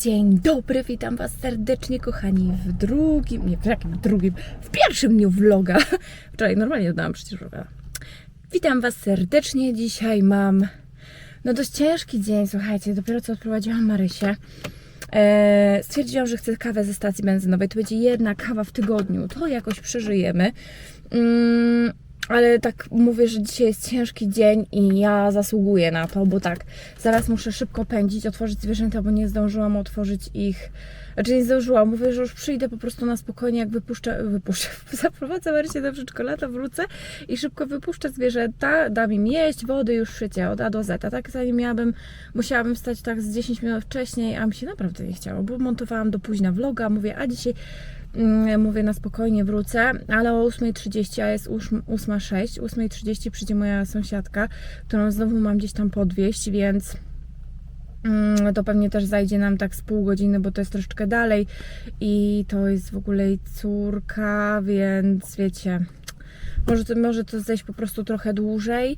Dzień dobry, witam Was serdecznie, kochani, w drugim, nie w jakim drugim, w pierwszym dniu vloga. Wczoraj normalnie dodałam przecież vloga. Witam Was serdecznie, dzisiaj mam, no dość ciężki dzień, słuchajcie, dopiero co odprowadziłam Marysię. Eee, stwierdziłam, że chcę kawę ze stacji benzynowej, to będzie jedna kawa w tygodniu, to jakoś przeżyjemy. Mm, ale tak mówię, że dzisiaj jest ciężki dzień i ja zasługuję na to, bo tak, zaraz muszę szybko pędzić, otworzyć zwierzęta, bo nie zdążyłam otworzyć ich. Znaczy nie zdążyłam, mówię, że już przyjdę po prostu na spokojnie, jak wypuszczę, wypuszczę, zaprowadzę Marysię do przedszkola, to wrócę i szybko wypuszczę zwierzęta, dam im jeść, wody, już szycie, od A do Z. A tak zanim miałabym, musiałabym wstać tak z 10 minut wcześniej, a mi się naprawdę nie chciało, bo montowałam do późna vloga, mówię, a dzisiaj Mm, mówię na spokojnie wrócę, ale o 8.30, a jest 8.06, 8.30 przyjdzie moja sąsiadka, którą znowu mam gdzieś tam podwieźć, więc to pewnie też zajdzie nam tak z pół godziny, bo to jest troszeczkę dalej i to jest w ogóle jej córka, więc wiecie, może to, może to zejść po prostu trochę dłużej.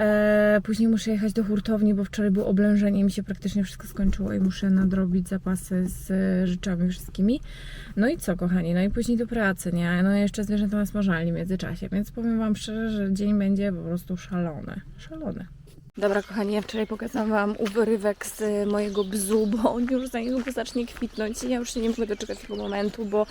E, później muszę jechać do hurtowni, bo wczoraj było oblężenie i mi się praktycznie wszystko skończyło i muszę nadrobić zapasy z e, rzeczami wszystkimi. No i co, kochani? No i później do pracy, nie? No i jeszcze zwierzęta na smażalni w międzyczasie, więc powiem Wam szczerze, że dzień będzie po prostu szalony. Szalony. Dobra, kochani, ja wczoraj pokazałam Wam urywek z mojego bzu, bo on już za niedługo zacznie kwitnąć i ja już się nie mogę doczekać tego momentu, bo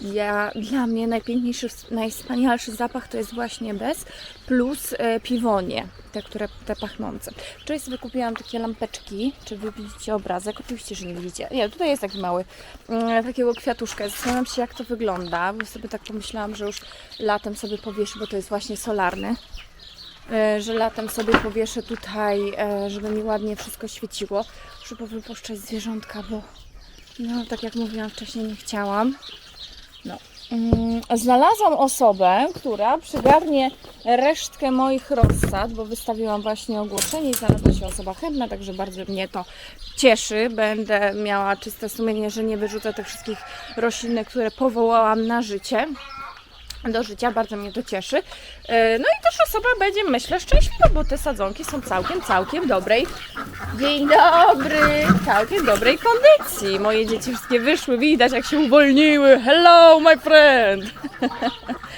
ja, dla mnie najpiękniejszy, najwspanialszy zapach to jest właśnie bez plus e, piwonie, te, które, te pachnące. Wczoraj sobie kupiłam takie lampeczki, czy Wy widzicie obrazek? Oczywiście, że nie widzicie. Nie, tutaj jest taki mały, mm, takiego kwiatuszka. Zastanawiam się, jak to wygląda, bo sobie tak pomyślałam, że już latem sobie powieszę, bo to jest właśnie solarny że latem sobie powieszę tutaj, e, żeby mi ładnie wszystko świeciło. Muszę powypuszczać zwierzątka, bo no, tak jak mówiłam wcześniej, nie chciałam. No. Mm, Znalazłam osobę, która przygarnie resztkę moich rozsad, bo wystawiłam właśnie ogłoszenie i znalazła się osoba chętna, także bardzo mnie to cieszy. Będę miała czyste sumienie, że nie wyrzucę tych wszystkich roślin, które powołałam na życie do życia, bardzo mnie to cieszy. E, No i też osoba będzie, myślę, szczęśliwa, bo te sadzonki są całkiem, całkiem dobrej. Dzień dobry! Całkiem dobrej kondycji. Moje dzieci wszystkie wyszły, widać jak się uwolniły. Hello, my friend!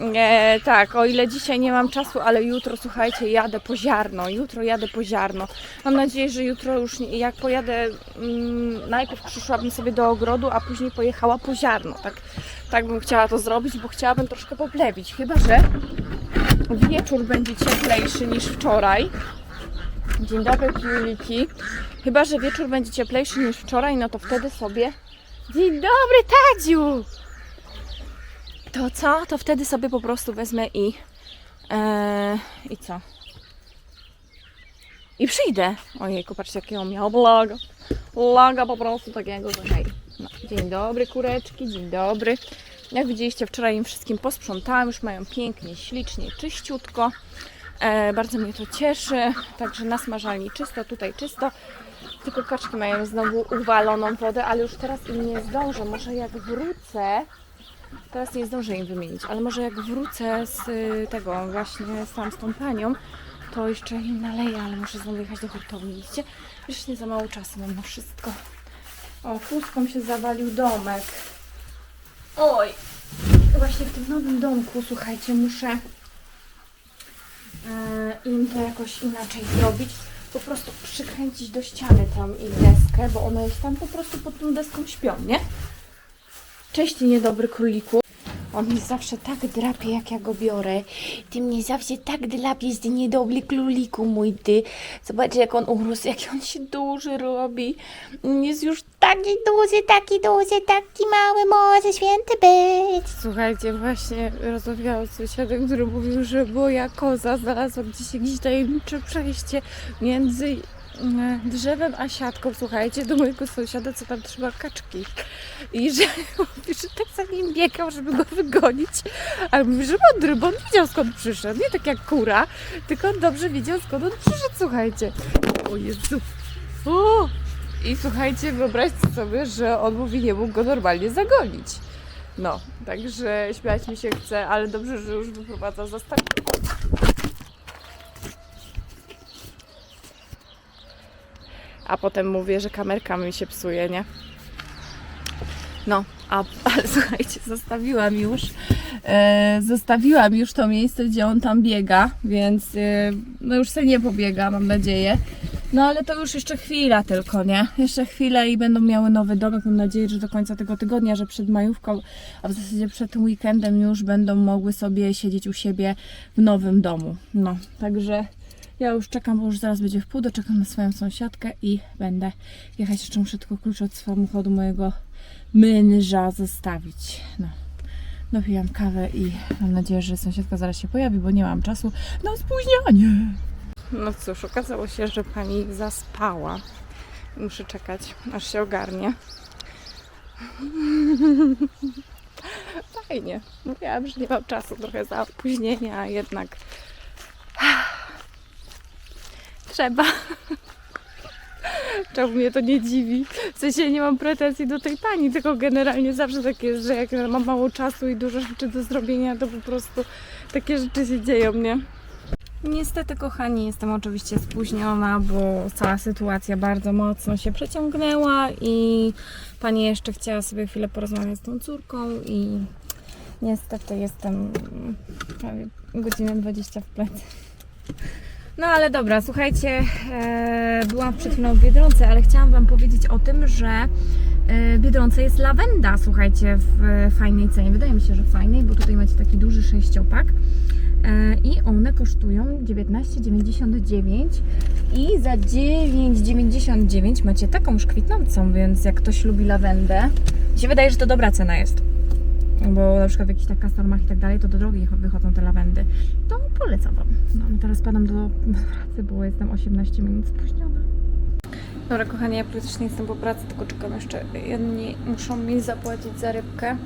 E, tak, o ile dzisiaj nie mam czasu, ale jutro, słuchajcie, jadę po ziarno. Jutro jadę po ziarno. Mam nadzieję, że jutro już, nie- jak pojadę, mm, najpierw przyszłabym sobie do ogrodu, a później pojechała po ziarno. Tak, tak bym chciała to zrobić, bo chciałabym troszkę poplewić. Chyba, że wieczór będzie cieplejszy niż wczoraj. Dzień dobry, Juliki. Chyba, że wieczór będzie cieplejszy niż wczoraj, no to wtedy sobie... Dzień dobry, Tadziu! To co? To wtedy sobie po prostu wezmę i... E, I co? I przyjdę. Ojej, patrzcie jakiego miał blaga. Blaga po prostu takiego, że hej. No, dzień dobry kureczki, dzień dobry. Jak widzieliście wczoraj im wszystkim posprzątałam, już mają pięknie, ślicznie, czyściutko. E, bardzo mnie to cieszy. Także na smażalni czysto, tutaj czysto. Tylko kaczki mają znowu uwaloną wodę, ale już teraz im nie zdążę. Może jak wrócę, teraz nie zdążę im wymienić, ale może jak wrócę z y, tego właśnie sam z tą panią, to jeszcze im naleję, ale muszę znowu jechać do hurtowni, widzicie? Już nie za mało czasu mam na wszystko. O, pustką się zawalił domek. Oj! Właśnie w tym nowym domku, słuchajcie, muszę e, im to jakoś inaczej zrobić. Po prostu przykręcić do ściany tam ich deskę, bo one już tam po prostu pod tą deską śpią, nie? Cześć, niedobry króliku. On mnie zawsze tak drapie, jak ja go biorę. Ty mnie zawsze tak drapiesz, ty niedobry króliku mój, ty. Zobacz, jak on urósł, jak on się duży robi. On Jest już taki duży, taki duży, taki mały, może święty być. Słuchajcie, właśnie rozmawiałam z sąsiadem, który mówił, że moja koza znalazła gdzieś jakieś tajemnicze przejście między drzewem a siatką, słuchajcie, do mojego sąsiada, co tam trzyma kaczki. I że, mówi, że tak za nim biegał, żeby go wygonić. Ale mówi, że mądry, bo on wiedział skąd przyszedł. Nie tak jak kura, tylko on dobrze wiedział skąd on przyszedł, słuchajcie. O Jezu. O! I słuchajcie, wyobraźcie sobie, że on mówi, nie mógł go normalnie zagonić. No, także śmiać mi się chce, ale dobrze, że już wyprowadza zastawkę. A a potem mówię, że kamerka mi się psuje, nie? No, a, ale słuchajcie, zostawiłam już, e, zostawiłam już to miejsce, gdzie on tam biega, więc e, no już sobie nie pobiega, mam nadzieję. No ale to już jeszcze chwila tylko, nie? Jeszcze chwilę i będą miały nowy domek. Mam nadzieję, że do końca tego tygodnia, że przed majówką, a w zasadzie przed tym weekendem już będą mogły sobie siedzieć u siebie w nowym domu. No, także ja już czekam, bo już zaraz będzie w pół, doczekam na swoją sąsiadkę i będę jechać. Jeszcze muszę tylko klucz od samochodu mojego męża zostawić. No. Dopijam kawę i mam nadzieję, że sąsiadka zaraz się pojawi, bo nie mam czasu na spóźnianie. No cóż, okazało się, że pani zaspała. Muszę czekać, aż się ogarnie. Fajnie. Mówiłam, że nie mam czasu, trochę za opóźnienia, a jednak trzeba. Czemu mnie to nie dziwi? W sensie nie mam pretensji do tej pani, tylko generalnie zawsze tak jest, że jak mam mało czasu i dużo rzeczy do zrobienia, to po prostu takie rzeczy się dzieją, nie? Niestety, kochani, jestem oczywiście spóźniona, bo cała sytuacja bardzo mocno się przeciągnęła i pani jeszcze chciała sobie chwilę porozmawiać z tą córką i niestety jestem prawie godzinę 20 w plecy. No ale dobra, słuchajcie, e, byłam przed chwilą w Biedronce, ale chciałam Wam powiedzieć o tym, że e, Biedronce jest lawenda, słuchajcie, w e, fajnej cenie. Wydaje mi się, że fajnej, bo tutaj macie taki duży sześciopak e, i one kosztują 19,99 i za 9,99 macie taką już kwitnącą, więc jak ktoś lubi lawendę, mi się wydaje, że to dobra cena jest bo na przykład w jakichś tak kastormach i tak dalej, to do drogi wychodzą te lawendy. To polecam Wam. No teraz padam do pracy, bo jestem 18 minut spóźniona. Dobra, kochani, ja praktycznie jestem po pracy, tylko czekam jeszcze. Jedni muszą mi zapłacić za rybkę,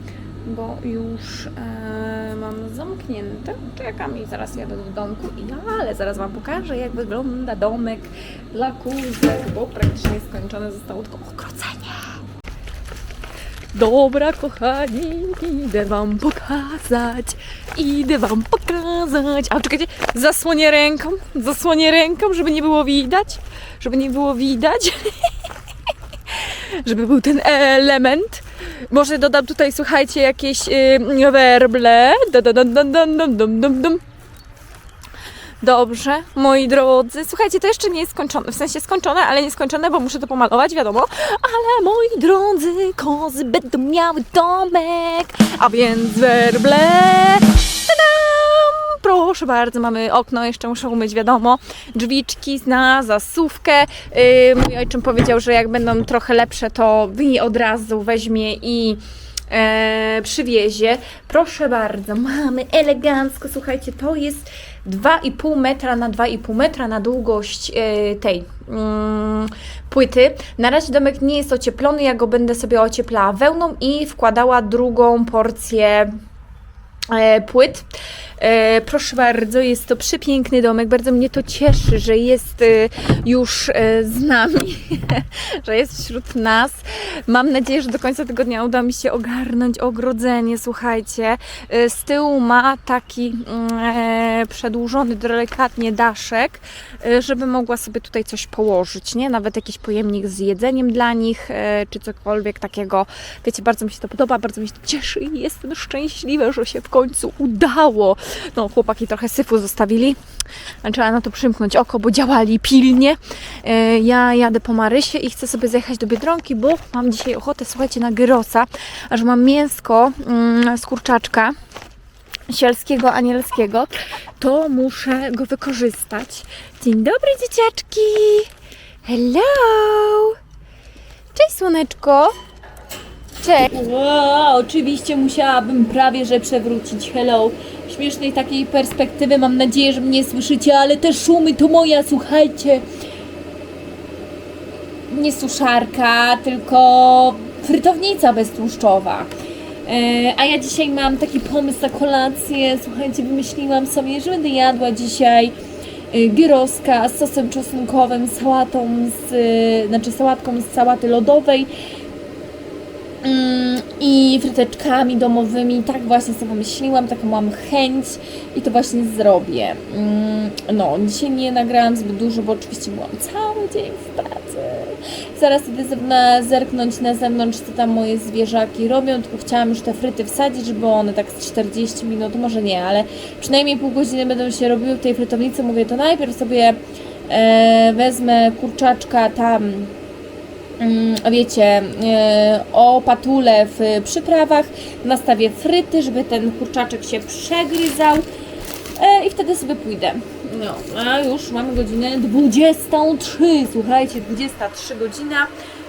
bo już e, mam zamknięte. Czekam i zaraz jadę do domku. I, ale zaraz Wam pokażę, jak wygląda domek dla kuzek, bo praktycznie skończone zostało tylko ogrodzenie. Dobra, kochani, idę wam pokazać. Idę wam pokazać. A czekajcie, zasłonię ręką, zasłonię ręką, żeby nie było widać. Żeby nie było widać. żeby był ten element. Może dodam tutaj, słuchajcie, jakieś yy, werble. Da, da, dum, dum, dum, dum. Dobrze, moi drodzy. Słuchajcie, to jeszcze nie jest skończone. W sensie skończone, ale nie skończone, bo muszę to pomalować, wiadomo. Ale moi drodzy, kozy będą miały domek, a więc werble. Tadam! Proszę bardzo, mamy okno, jeszcze muszę umyć, wiadomo. Drzwiczki na zasówkę. Yy, mój ojczym powiedział, że jak będą trochę lepsze, to wy od razu weźmie i e, przywiezie. Proszę bardzo, mamy elegancko, słuchajcie, to jest 2,5 metra na 2,5 metra na długość e, tej mm, płyty. Na razie domek nie jest ocieplony, ja go będę sobie ocieplała wełną i wkładała drugą porcję e, płyt. E, proszę bardzo, jest to przepiękny domek. Bardzo mnie to cieszy, że jest e, już e, z nami, że jest wśród nas. Mam nadzieję, że do końca tygodnia uda mi się ogarnąć ogrodzenie. Słuchajcie, e, z tyłu ma taki mm, e, przedłużony delikatnie daszek, e, żeby mogła sobie tutaj coś położyć, nie? Nawet jakiś pojemnik z jedzeniem dla nich, e, czy cokolwiek takiego. Wiecie, bardzo mi się to podoba, bardzo mi się to cieszy i jestem szczęśliwa, że się w końcu udało. No, chłopaki trochę syfu zostawili. Trzeba na to przymknąć oko, bo działali pilnie. E, Ja jadę po Marysie i chcę sobie zjechać do Biedronki, bo mam dzisiaj ochotę, słuchajcie, na gyrosa, aż mam mięsko mm, z kurczaczka sielskiego, anielskiego, to muszę go wykorzystać. Dzień dobry, dzieciaczki! Hello! Cześć, słoneczko! Cześć! Wow, oczywiście musiałabym prawie że przewrócić. Hello. Śmiesznej takiej perspektywy mam nadzieję, że mnie słyszycie, ale te szumy to moja, słuchajcie. Nie suszarka, tylko frytownica beztłuszczowa. E, a ja dzisiaj mam taki pomysł na kolację. Słuchajcie, wymyśliłam sobie, że będę jadła dzisiaj y, gyroska z sosem czosnkowym, sałatą z, y, znaczy sałatką z sałaty lodowej i fryteczkami domowymi. Tak właśnie sobie myśliłam, taką mam chęć i to właśnie zrobię. Mm, No, dzisiaj nie nagrałam zbyt dużo, bo oczywiście byłam cały dzień w pracy. Zaraz idę zerknąć na zewnątrz, co tam moje zwierzaki robią, tylko chciałam już te fryty wsadzić, żeby one tak z 40 minut, może nie, ale przynajmniej pół godziny będą się robiły w tej frytownicy. Mówię, to najpierw sobie e, wezmę kurczaczka tam mm, wiecie, e, o patule w przyprawach, nastawię fryty, żeby ten kurczaczek się przegryzał e, i wtedy sobie pójdę. No, a już mamy godzinę 23, słuchajcie, 23 godzina.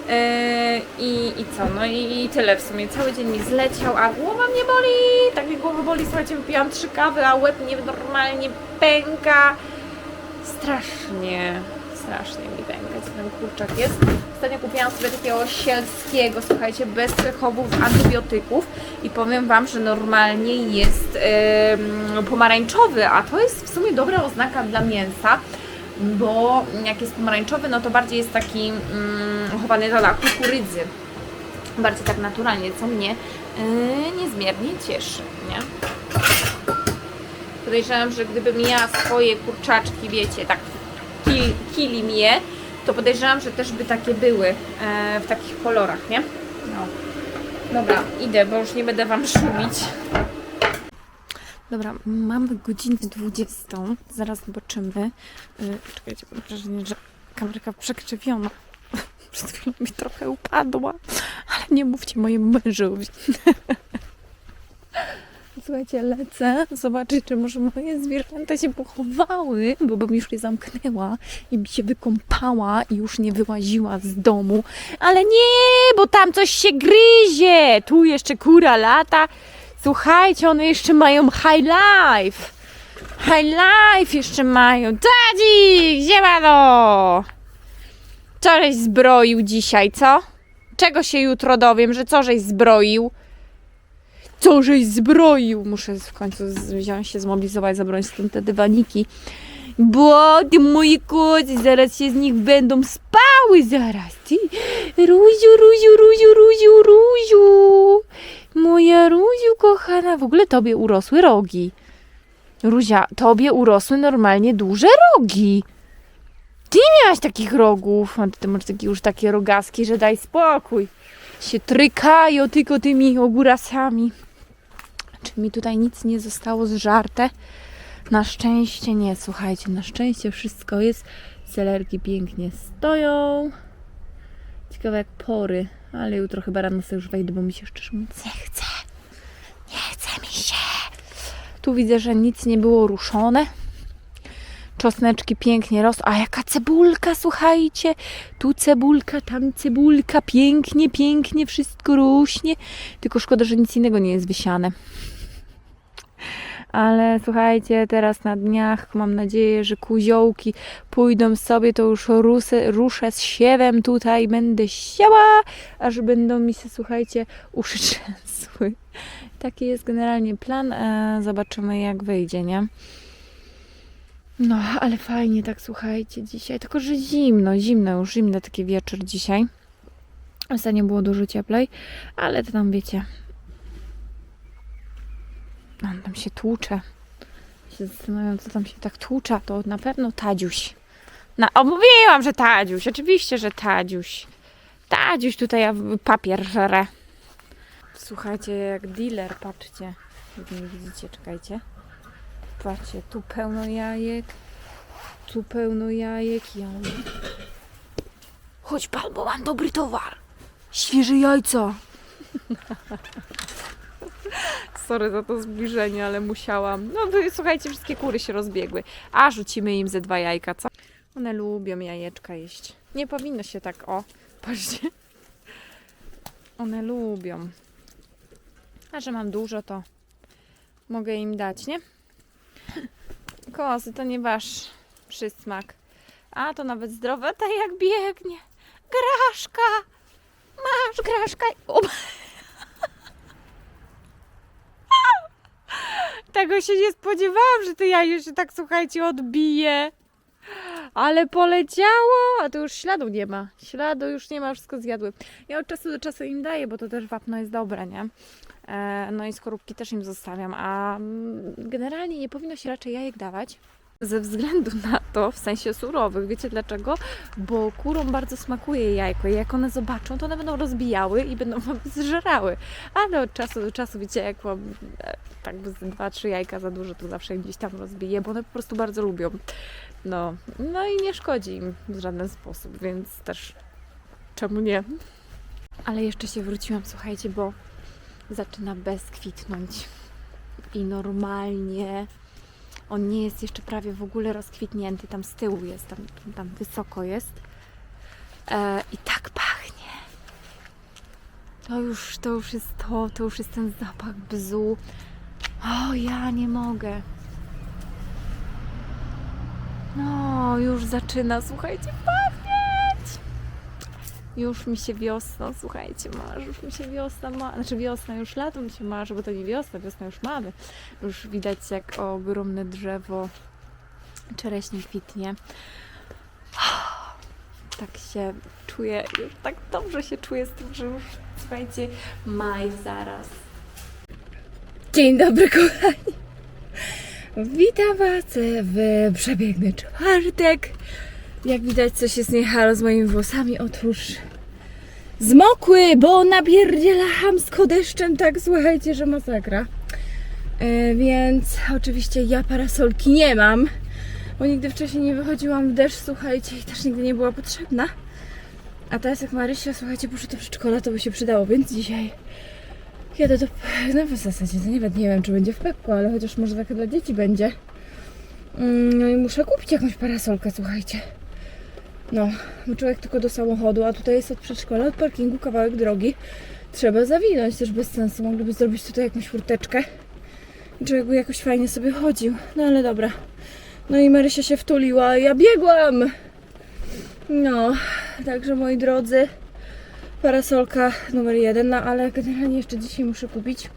E, i, I co? No i, i tyle w sumie. Cały dzień mi zleciał, a głowa mnie boli. Tak mnie głowa boli, słuchajcie, wypiłam trzy kawy, a łeb mnie normalnie pęka. Strasznie, strasznie mi pęka, co ten kurczak jest. Ostatnio kupiłam sobie takiego sielskiego, słuchajcie, bez przechowów antybiotyków i powiem Wam, że normalnie jest em, pomarańczowy, a to jest w sumie dobra oznaka dla mięsa, bo jak jest pomarańczowy, no to bardziej jest taki mm, chowany dla kukurydzy. Bardziej tak naturalnie, co mnie yy, niezmiernie cieszy, nie? Podejrzewam, że gdybym ja swoje kurczaczki, wiecie, tak kili mnie, to podejrzewam, że też by takie były e, w takich kolorach, nie? No. Dobra, idę, bo już nie będę Wam szumić. Dobra, mamy godzinę 20. Zaraz zobaczymy. Yy, czekajcie, mam wrażenie, że kamerka przekrzywiona. Przed chwilą mi trochę upadła, ale nie mówcie mojemu mężowi. Słuchajcie, lecę zobaczyć, czy może moje zwierzęta się pochowały, bo bym już je zamknęła i by się wykąpała i już nie wyłaziła z domu. Ale nie, bo tam coś się gryzie. Tu jeszcze kura lata. Słuchajcie, one jeszcze mają high life. High life jeszcze mają. Tadzi, gdzie no? Co żeś zbroił dzisiaj, co? Czego się jutro dowiem, że co żeś zbroił? Co żeś zbroił? Muszę w końcu wziąć się, zmobilizować, zabrać stąd te dywaniki. Bo ty moje koty zaraz się z nich będą spały zaraz. Ty. Ruziu, Ruziu, Ruziu, Ruziu, Ruziu. Moja Ruziu kochana. W ogóle tobie urosły rogi. Ruzia, tobie urosły normalnie duże rogi. Ty nie miałaś takich rogów. A ty masz już takie rogaski, że daj spokój. Się trykają tylko tymi ogórasami. Czy mi tutaj nic nie zostało zżarte? Na szczęście nie, słuchajcie, na szczęście wszystko jest. Celerki pięknie stoją. Ciekawe jak pory, ale jutro chyba rano sobie już wejdę, bo mi się szczerze mówiąc nie chce. Nie chce mi się. Tu widzę, że nic nie było ruszone. Czosneczki pięknie rosną. A jaka cebulka, słuchajcie. Tu cebulka, tam cebulka. Pięknie, pięknie wszystko rośnie. Tylko szkoda, że nic innego nie jest wysiane. Ale słuchajcie, teraz na dniach mam nadzieję, że kuziołki pójdą sobie, to już rusę, ruszę z siewem tutaj, będę siała, aż będą mi się, słuchajcie, uszy trzęsły. Taki jest generalnie plan. E, zobaczymy, jak wyjdzie, nie? No, ale fajnie tak, słuchajcie, dzisiaj. Tylko, że zimno, zimno, już zimny taki wieczór dzisiaj. Ostatnio było dużo cieplej, ale to tam wiecie. On tam się tłucze. Się zastanawiam, co tam się tak tłucza. To na pewno Tadziuś. No, o, mówiłam, że Tadziuś. Oczywiście, że Tadziuś. Tadziuś tutaj papier żere. Słuchajcie, jak dealer, patrzcie. Jak nie widzicie, czekajcie. Patrzcie, tu pełno jajek. Tu pełno jajek. jajek. Chodź pan, bo mam dobry towar. Świeże jajca. Sorry za to zbliżenie, ale musiałam. No słuchajcie, wszystkie kury się rozbiegły. A rzucimy im ze dwa jajka, co? One lubią jajeczka jeść. Nie powinno się tak, o, patrzcie. One lubią. A że mam dużo, to mogę im dać, nie? Kozy, to nie wasz przysmak. A, to nawet zdrowe, tak jak biegnie. Graszka! Masz graszka! O, Tego się nie spodziewałam, że to jajo się tak, słuchajcie, odbije. Ale poleciało, a to już śladu nie ma. Śladu już nie ma, wszystko zjadły. Ja od czasu do czasu im daję, bo to też wapno jest dobre, nie? E, no i skorupki też im zostawiam, a mm, generalnie nie powinno się raczej jajek dawać. Ze względu na to, w sensie surowych, wiecie dlaczego? Bo kurom bardzo smakuje jajko i jak one zobaczą, to one będą rozbijały i będą wam zżerały. Ale od czasu do czasu, wiecie, jak mam e, tak dwa, trzy jajka za dużo, to zawsze gdzieś tam rozbiję, bo one po prostu bardzo lubią. No, no i nie szkodzi im w żaden sposób, więc też czemu nie? Ale jeszcze się wróciłam, słuchajcie, bo zaczyna bezkwitnąć i normalnie on nie jest jeszcze prawie w ogóle rozkwitnięty, tam z tyłu jest, tam, tam wysoko jest. E, I tak pachnie. To już, to już jest to, to już jest ten zapach bzu. O, ja nie mogę. No, już zaczyna, słuchajcie, pachnieć. Już mi się wiosna, słuchajcie, marzy, już mi się wiosna ma, znaczy wiosna, już lato mi się marzy, bo to nie wiosna, wiosna już mamy. Już widać jak ogromne drzewo czereśnie kwitnie. Tak się czuję, już tak dobrze się czuję z tym, że już, słuchajcie, maj zaraz. Dzień dobry, kochani. Witam Was w przebiegny czwartek. Jak widać, coś jest niehalo z moimi włosami. Otóż zmokły, bo napierdziela hamsko deszczem, tak słuchajcie, że masakra. E, więc oczywiście ja parasolki nie mam, bo nigdy wcześniej nie wychodziłam w deszcz, słuchajcie, i też nigdy nie była potrzebna. A teraz jak Marysia, słuchajcie, poszła do przedszkola, to by się przydało, więc dzisiaj jadę do... No w zasadzie to nawet nie wiem, czy będzie w Pepko, ale chociaż może taka dla dzieci będzie. Mm, No i muszę kupić jakąś parasolkę, słuchajcie. No, człowiek tylko do samochodu, a tutaj jest od przedszkola, od parkingu kawałek drogi. Trzeba zawinąć, też bez sensu. Mogliby zrobić tutaj jakąś furteczkę. I człowiek by jakoś fajnie sobie chodził. No ale dobra. No i Marysia się wtuliła, a ja biegłam! No, także moi drodzy, parasolka numer jeden, no ale generalnie jeszcze dzisiaj muszę kupić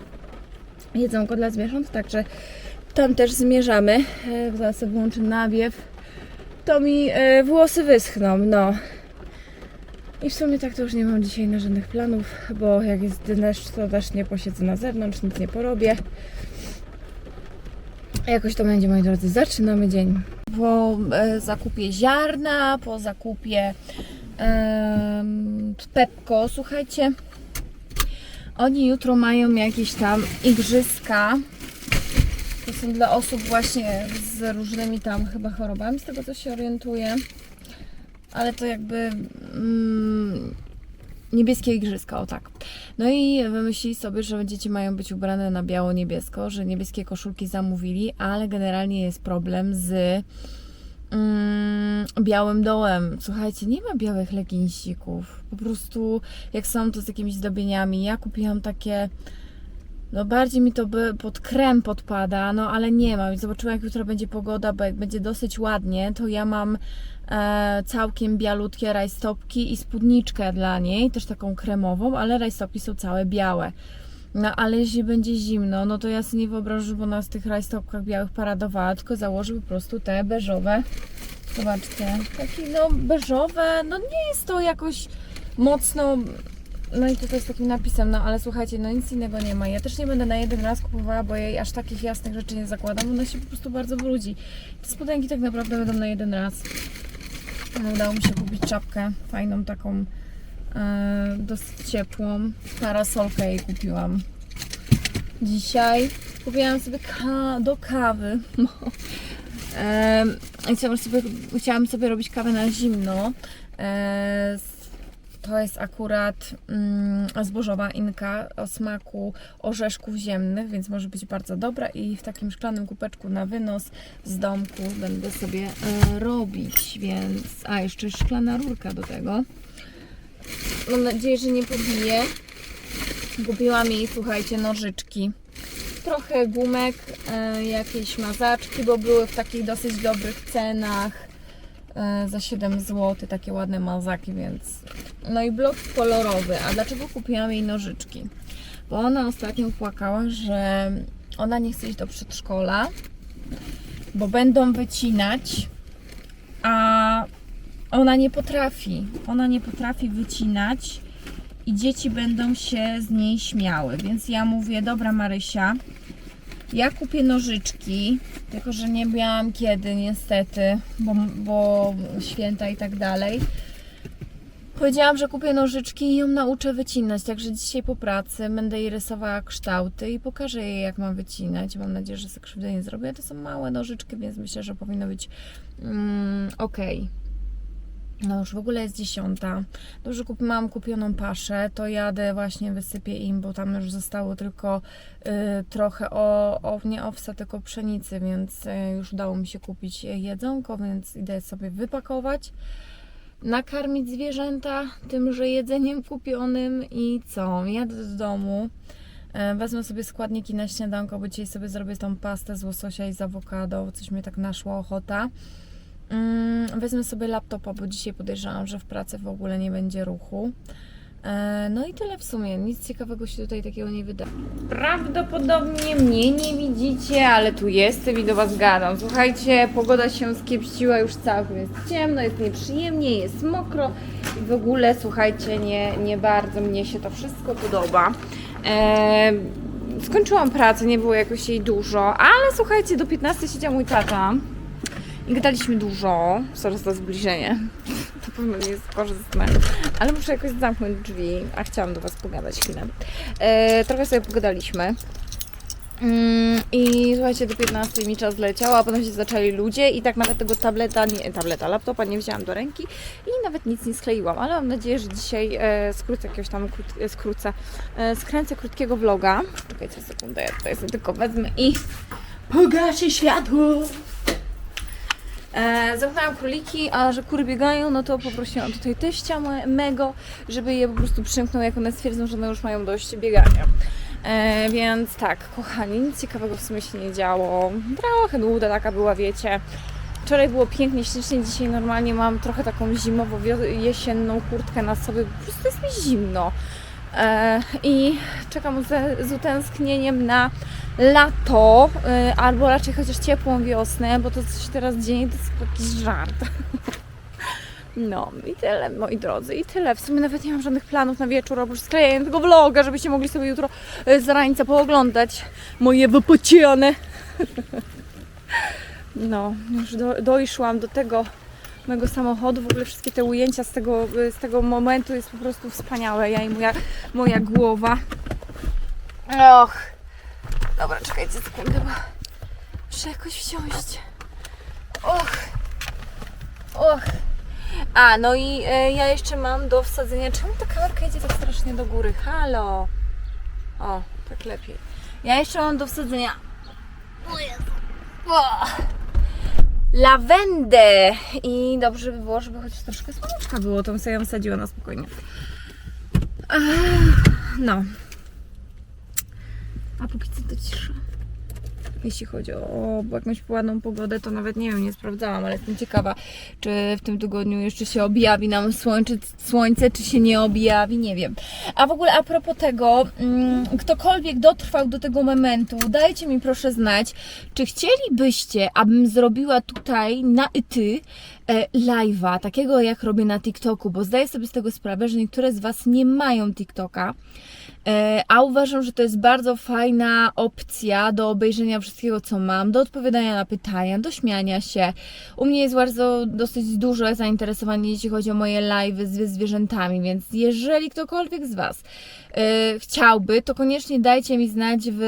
jedzonko dla zwierząt, także tam też zmierzamy. E, Zaraz sobie włączę nawiew. To mi e, włosy wyschną, no. I w sumie tak to już nie mam dzisiaj na żadnych planów, bo jak jest deszcz, to też nie posiedzę na zewnątrz, nic nie porobię. Jakoś to będzie, moi drodzy. Zaczynamy dzień. Po e, zakupie ziarna, po zakupie em, Pepko, słuchajcie. Oni jutro mają jakieś tam igrzyska. To są dla osób właśnie z różnymi tam chyba chorobami, z tego co się orientuję. Ale to jakby mm, niebieskie igrzyska, o tak. No i wymyślili sobie, że dzieci mają być ubrane na biało-niebiesko, że niebieskie koszulki zamówili, ale generalnie jest problem z mm, białym dołem. Słuchajcie, nie ma białych leginsików. Po prostu jak są to z jakimiś zdobieniami. Ja kupiłam takie no bardziej mi to by pod krem podpada, no ale nie ma. Zobaczyłam jak jutro będzie pogoda, bo jak będzie dosyć ładnie, to ja mam e, całkiem bialutkie rajstopki i spódniczkę dla niej, też taką kremową, ale rajstopki są całe białe. No ale jeśli będzie zimno, no to ja sobie nie wyobrażam, żeby ona z tych rajstopkach białych paradowała, tylko założy po prostu te beżowe. Zobaczcie, takie no beżowe, no nie jest to jakoś mocno no i tutaj z takim napisem, no ale słuchajcie, no nic innego nie ma. Ja też nie będę na jeden raz kupowała, bo jej aż takich jasnych rzeczy nie zakładam. Ona się po prostu bardzo brudzi. Te spodenki tak naprawdę będą na jeden raz. No, udało mi się kupić czapkę fajną, taką e, dosyć ciepłą. Parasolkę jej kupiłam. Dzisiaj kupiłam sobie ka- do kawy. Em, chciałam, sobie, chciałam sobie robić kawę na zimno. E, to jest akurat mm, zbożowa inka o smaku orzeszków ziemnych, więc może być bardzo dobra i w takim szklanym kubeczku na wynos z domku będę sobie e, robić, więc... A, jeszcze szklana rurka do tego. Mam nadzieję, że nie pobije. Kupiłam jej, słuchajcie, nożyczki. Trochę gumek, e, jakieś mazaczki, bo były w takich dosyć dobrych cenach za 7 zł, takie ładne mazaki, więc... No i blok kolorowy. A dlaczego kupiłam jej nożyczki? Bo ona ostatnio płakała, że ona nie chce iść do przedszkola, bo będą wycinać, a ona nie potrafi. Ona nie potrafi wycinać i dzieci będą się z niej śmiały. Więc ja mówię, dobra Marysia, Ja kupię nożyczki, tylko że nie miałam kiedy niestety, bo, bo święta i tak dalej. Powiedziałam, że kupię nożyczki i ją nauczę wycinać, także dzisiaj po pracy będę jej rysowała kształty i pokażę jej jak mam wycinać. Mam nadzieję, że sobie krzywdy nie zrobię. To są małe nożyczki, więc myślę, że powinno być mm, ok. No już w ogóle jest dziesiąta. Dobrze, kup, mam kupioną paszę, to jadę właśnie, wysypię im, bo tam już zostało tylko y, trochę o, o, nie owsa, tylko pszenicy, więc y, już udało mi się kupić jedzonko, więc idę sobie wypakować, nakarmić zwierzęta tymże jedzeniem kupionym i co, jadę do domu. E, Wezmę sobie składniki na śniadanko, bo dzisiaj sobie zrobię tą pastę z łososia i z awokado, coś mnie tak naszła ochota. Mm, Wezmę sobie laptopa, bo dzisiaj podejrzewam, że w pracy w ogóle nie będzie ruchu. E, No i tyle w sumie. Nic ciekawego się tutaj takiego nie wyda. Prawdopodobnie mnie nie widzicie, ale tu jestem i do Was gadam. Słuchajcie, pogoda się skiepściła już całkiem. Jest ciemno, jest nieprzyjemnie, jest mokro i w ogóle, słuchajcie, nie, nie bardzo mnie się to wszystko podoba. E, skończyłam pracę, nie było jakoś jej dużo, ale słuchajcie, do 15 siedział mój tata. I gadaliśmy dużo, sorry za zbliżenie, to pewno nie jest korzystne, ale muszę jakoś zamknąć drzwi, a chciałam do Was pogadać chwilę. E, trochę sobie pogadaliśmy. Mm, I słuchajcie, do 15 mi czas leciał, a potem się zaczęli ludzie i tak nawet tego tableta, nie, tableta, laptopa nie wzięłam do ręki i nawet nic nie skleiłam, ale mam nadzieję, że dzisiaj e, skrócę jakiegoś tam, krót, e, skrócę, e, skręcę krótkiego vloga. Czekajcie sekundę, ja tutaj sobie tylko wezmę i pogaszę światło. E, zamknęłam króliki, a że kury biegają, no to poprosiłam tutaj teścia me- mego, żeby je po prostu przymknął, jak one stwierdzą, że one już mają dość biegania. E, więc tak, kochani, nic ciekawego w sumie się nie działo. Trochę nuda taka była, wiecie. Wczoraj było pięknie, ślicznie, dzisiaj normalnie mam trochę taką zimowo-jesienną kurtkę na sobie, po prostu jest mi zimno. E, I czekam ze, z utęsknieniem na lato, y, albo raczej chociaż ciepłą wiosnę, bo to coś teraz dzieje, to jest jakiś żart. No i tyle, moi drodzy, i tyle. W sumie nawet nie mam żadnych planów na wieczór, oprócz sklejenia tego vloga, żebyście mogli sobie jutro y, z rańca pooglądać moje wypociane. No, już do, dojszłam do tego mojego samochodu. W ogóle wszystkie te ujęcia z tego, z tego momentu jest po prostu wspaniałe. Ja i moja, moja głowa. Och. Dobra, czekajcie sekundę, bo muszę jakoś wsiąść. Och. Och. A, no i e, ja jeszcze mam do wsadzenia. Czemu ta kamerka idzie tak strasznie do góry? Halo. O, tak lepiej. Ja jeszcze mam do wsadzenia. O. Lawendę. I dobrze by było, żeby chociaż troszkę słoneczka było. To sobie ją wsadziła na spokojnie. No. A póki co to cisza. Jeśli chodzi o jakąś ładną pogodę, to nawet nie wiem, nie sprawdzałam, ale jestem ciekawa, czy w tym tygodniu jeszcze się objawi nam słońce, słońce czy się nie objawi, nie wiem. A w ogóle a propos tego, mm, ktokolwiek dotrwał do tego momentu, dajcie mi proszę znać, czy chcielibyście, abym zrobiła tutaj na ty e, live'a, takiego jak robię na TikToku, bo zdaję sobie z tego sprawę, że niektóre z Was nie mają TikToka. E, A uważam, że to jest bardzo fajna opcja do obejrzenia wszystkiego, co mam, do odpowiadania na pytania, do śmiania się. U mnie jest bardzo dosyć duże zainteresowanie, jeśli chodzi o moje live z zwierzętami, więc jeżeli ktokolwiek z Was e, chciałby, to koniecznie dajcie mi znać w,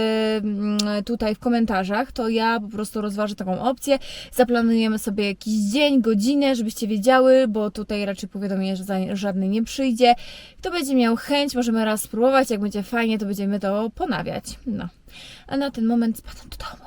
mm, tutaj w komentarzach, to ja po prostu rozważę taką opcję. Zaplanujemy sobie jakiś dzień, godzinę, żebyście wiedziały, bo tutaj raczej powiadomienie, że żadny nie przyjdzie. Kto będzie miał chęć, możemy raz spróbować, jak będzie fajnie, to będziemy to ponawiać. No. A na ten moment spadam do domu.